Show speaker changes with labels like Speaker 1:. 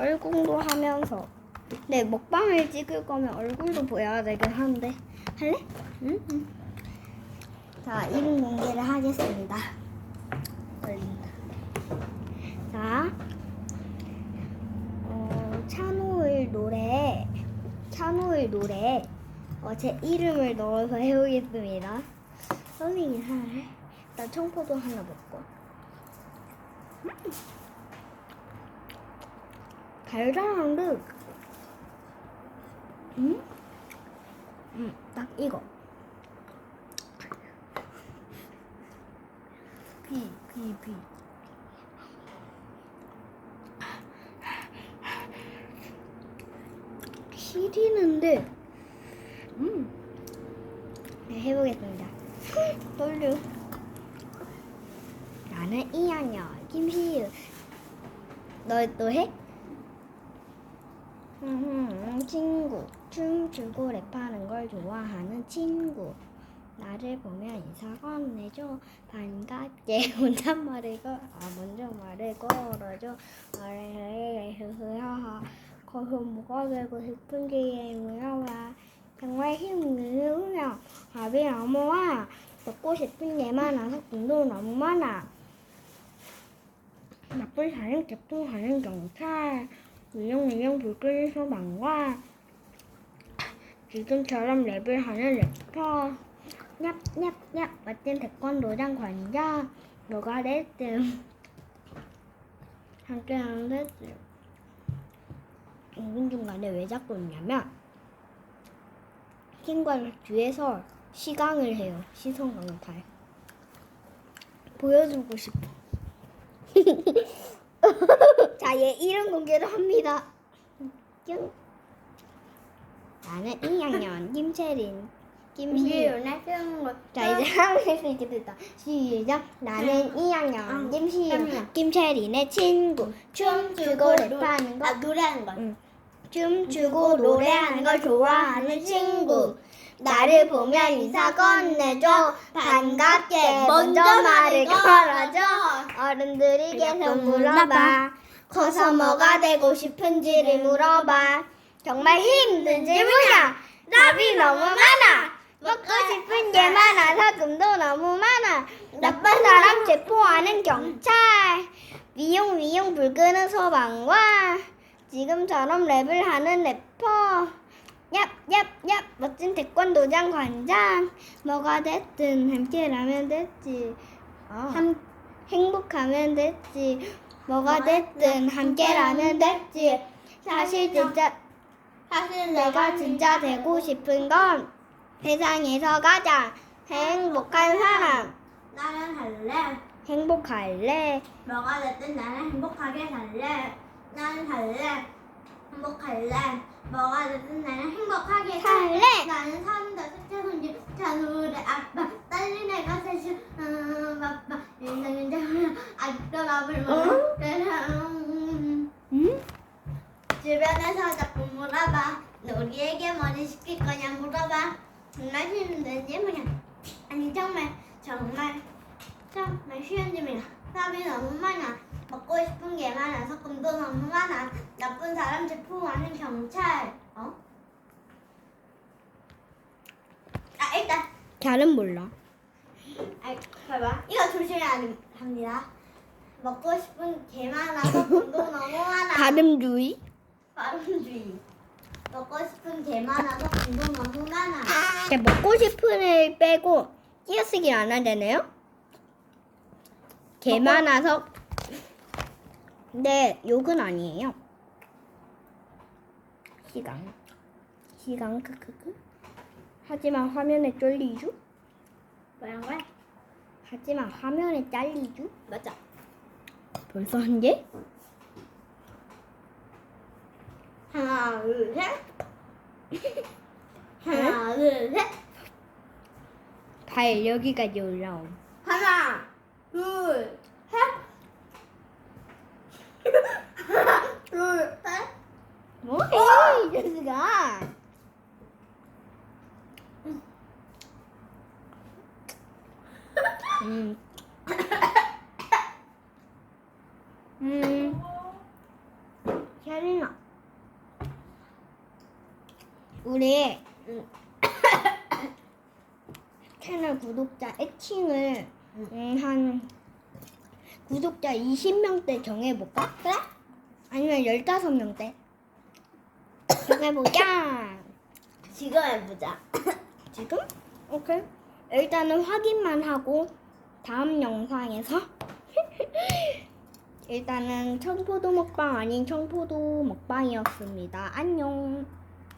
Speaker 1: 얼굴도 하면서. 네, 먹방을 찍을 거면 얼굴도 보여야 되긴 하는데. 할래? 응? 응. 자, 이름 공개를 하겠습니다. 걸린다. 자, 어, 찬호의 노래, 찬호의 노래, 어, 제 이름을 넣어서 해보겠습니다. 선생님 일단 청포도 하나 먹고. 음. 달달한 듯. 음? 음, 딱 이거. 비, 비, 비. 시리는데, 음. 네, 해보겠습니다. 떨려. 나는 이한여, 김시유. 너, 너 해? 음, 친구. 춤추고 랩하는 걸 좋아하는 친구. 나를 보면 인사 건네줘. 반갑게 혼잣말을 걸, 아, 먼저 말을 걸어줘. 흐흐하하. 거기서 뭐가 되고 싶은지 물어봐. 정말 힘들으며 답이 너무 많아. 먹고 싶은 게 많아서 꿈도 너무 많아. 나쁜 사람 개통하는 경찰. 위용위용 불 끄는 소방관. 지금처럼 랩을 하는 래퍼. 냠냠냠 멋진 태권도장 관장. 뭐가 됐든 함께 하는 됐든. 중간중간에 왜 자꾸 있냐면 친구가 뒤에서 시강을 해요. 시선 강탈. 보여주고 싶어. 자, 얘 이름 공개를 합니다. 뿅. 나는 2학년 김채린. 김시윤. 자, 이제 한국에서 이제 됐다. 시작. 나는 2학년 김시윤. 김채린의 친구. 춤추고 랩하는 거.
Speaker 2: 아 노래하는 거.
Speaker 1: 응. 춤추고 노래하는 걸 좋아하는 친구. 나를 보면 인사 건네줘. 반갑게 먼저 말을 걸어줘. 어른들이 계속 물어봐. 커서 뭐가 되고 싶은지를 물어봐. 정말 힘든 질문이야. 답이 너무 많아. 먹고 싶은 게 많아서 금도 너무 많아. 나쁜 사람 체포하는 경찰. 위용 위용 불 끄는 소방관. 지금처럼 랩을 하는 래퍼. 얍 얍 얍 멋진 태권도장 관장. 뭐가 됐든 함께라면 됐지. 함, 행복하면 됐지. 뭐가 됐든 함께라면 됐지. 사실 진짜
Speaker 2: 사실
Speaker 1: 내가 진짜 되고 싶은 건 세상에서 가장 행복한 사람.
Speaker 2: 나는 할래.
Speaker 1: 행복할래.
Speaker 2: 뭐가 됐든 나는 행복하게 살래. 나는 살래. 행복할래. 뭐가 됐든 나는 행복하게
Speaker 1: 살래.
Speaker 2: 나는 산다 셋째 손주 찬우의 아빠 딸린 애가 셋이 음, 아빠 인생은 잘 몰라. 음.
Speaker 1: 응?
Speaker 2: 주변에서 자꾸 물어봐. 우리에게 뭐를 시킬 거냐 물어봐. 정말 쉬운 질문이야. 아니 정말 정말 정말 쉬운 질문이야. 답이 너무 많아. 먹고 싶은 게 많아서 꿈도 너무 많아. 나쁜 사람 체포하는 경찰. 어? 아 일단
Speaker 1: 잘은 몰라.
Speaker 2: 아 봐봐. 이거 조심해야 합니다. 먹고 싶은 게 많아서 꿈도 너무 많아.
Speaker 1: 발음주의.
Speaker 2: 발음주의. 먹고 싶은 게 많아서 공부 너무 많아.
Speaker 1: 자, 먹고 싶은 을 빼고 띄어쓰기 안 하잖아요? 개
Speaker 2: 먹고-
Speaker 1: 많아서. 근데 욕은 아니에요. 시강. 시강 크크크. 하지만 화면에 쫄리죠?
Speaker 2: 거야?
Speaker 1: 하지만 화면에 잘리죠?
Speaker 2: 맞아.
Speaker 1: 벌써 한 개?
Speaker 2: 하나, 둘, 셋. 하나, 둘, 셋.
Speaker 1: 발 여기까지 올라옴.
Speaker 2: 하나, 둘, 셋. 하나, 둘, 셋.
Speaker 1: 뭐해, 이 자식아. 음. 음. 혈 혜린아. 우리
Speaker 2: 응.
Speaker 1: 채널 구독자 애칭을 음, 한 구독자 20명대 정해볼까? 그래? 아니면 15명대? 정해보자.
Speaker 2: 지금 해보자.
Speaker 1: 지금? 오케이. 일단은 확인만 하고 다음 영상에서 일단은 청포도 먹방 아닌 청포도 먹방이었습니다. 안녕.